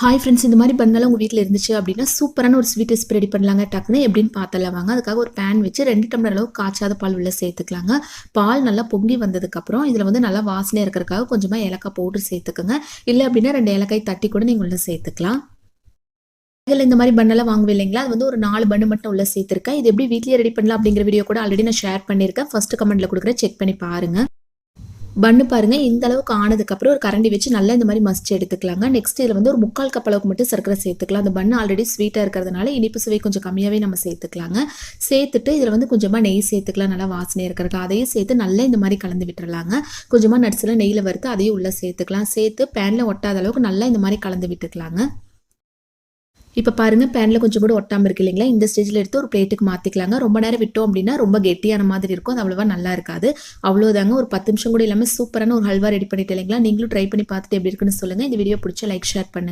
Hi friends இந்த மாதிரி பண்ணலாம் உங்கள் வீட்டில் இருந்துச்சு அப்படின்னா சூப்பரான ஒரு ஸ்வீட் ரெசிபி ரெடி பண்ணலாங்க. டக்குன்னு எப்படின்னு பார்த்தலாம் வாங்க. அதுக்காக ஒரு பேன் வச்சு ரெண்டு டம்ளர் அளவு காய்ச்சாத பால் உள்ள சேர்த்துக்கலாங்க. பால் நல்லா பொங்கி வந்ததுக்கப்புறம் இதில் வந்து நல்லா வாசனை இருக்கிறதுக்காக கொஞ்சமாக ஏலக்காய் பவுடர் சேர்த்துக்கோங்க. இல்லை அப்படின்னா ரெண்டு ஏலக்காய் தட்டி கூட நீங்கள் உள்ள சேர்த்துக்கலாம். இதில் இந்த மாதிரி பண்ணெல்லாம் வாங்குவே இல்லைங்களா? அது வந்து ஒரு நாலு பண்ணு மட்டும் உள்ள சேர்த்துருக்கேன். இது எப்படி வீட்லேயே ரெடி பண்ணலாம் அப்படிங்கிற வீடியோ கூட ஆல்ரெடி நான் ஷேர் பண்ணியிருக்கேன். ஃபர்ஸ்ட் கமெண்ட்டில் கொடுக்குறேன். செக் பண்ணி பாருங்கள் பண்ணு பாருங்கள் இந்த அளவுக்கு ஆனதுக்கப்புறம் ஒரு கரண்டி வச்சு நல்லா இந்த மாதிரி மசிச்சு எடுத்துக்கலாங்க. நெக்ஸ்ட் இதில் வந்து ஒரு முக்கால் கப் அளவுக்கு மட்டும் சர்க்கரை சேர்த்துக்கலாம். அந்த பண்ணு ஆல்ரெடி ஸ்வீட்டாக இருக்கிறதுனால இனிப்பு சுவை கொஞ்சம் கம்மியாகவே நம்ம சேர்த்துக்கலாங்க. சேர்த்துட்டு இதில் வந்து கொஞ்சமாக நெய் சேர்த்துக்கலாம். நல்லா வாசனை இருக்கிறது அதையும் சேர்த்து நல்லா இந்த மாதிரி கலந்து விட்டுறலாங்க. கொஞ்சமாக நட்ஸில் நெய்யில் வறுத்து அதையும் உள்ளே சேர்த்துக்கலாம். சேர்த்து பேனில் ஒட்டாத அளவுக்கு நல்லா இந்த மாதிரி கலந்து விட்டுக்கலாங்க. இப்போ பாருங்கள் பேனில் கொஞ்சம் கூட ஒட்டாமல் இருக்கு இல்லைங்களா? இந்த ஸ்டேஜில் எடுத்து ஒரு பிளேட்டுக்கு மாற்றிக்கலாங்க ரொம்ப நேரம் விட்டோம் அப்படின்னா ரொம்ப கெட்டியான மாதிரி இருக்கும். அது அவ்வளோவா நல்லா இருக்காது. அவ்வளோதாங்க ஒரு பத்து நிமிஷம் கூட இல்லாமல் சூப்பரான ஒரு ஹல்வா ரெடி பண்ணிட்டு இல்லைங்களா? நீங்களும் ட்ரை பண்ணி பார்த்துட்டு எப்படி இருக்குன்னு சொல்லுங்கள் இந்த வீடியோ பிடிச்சா லைக் ஷேர் பண்ணுங்க.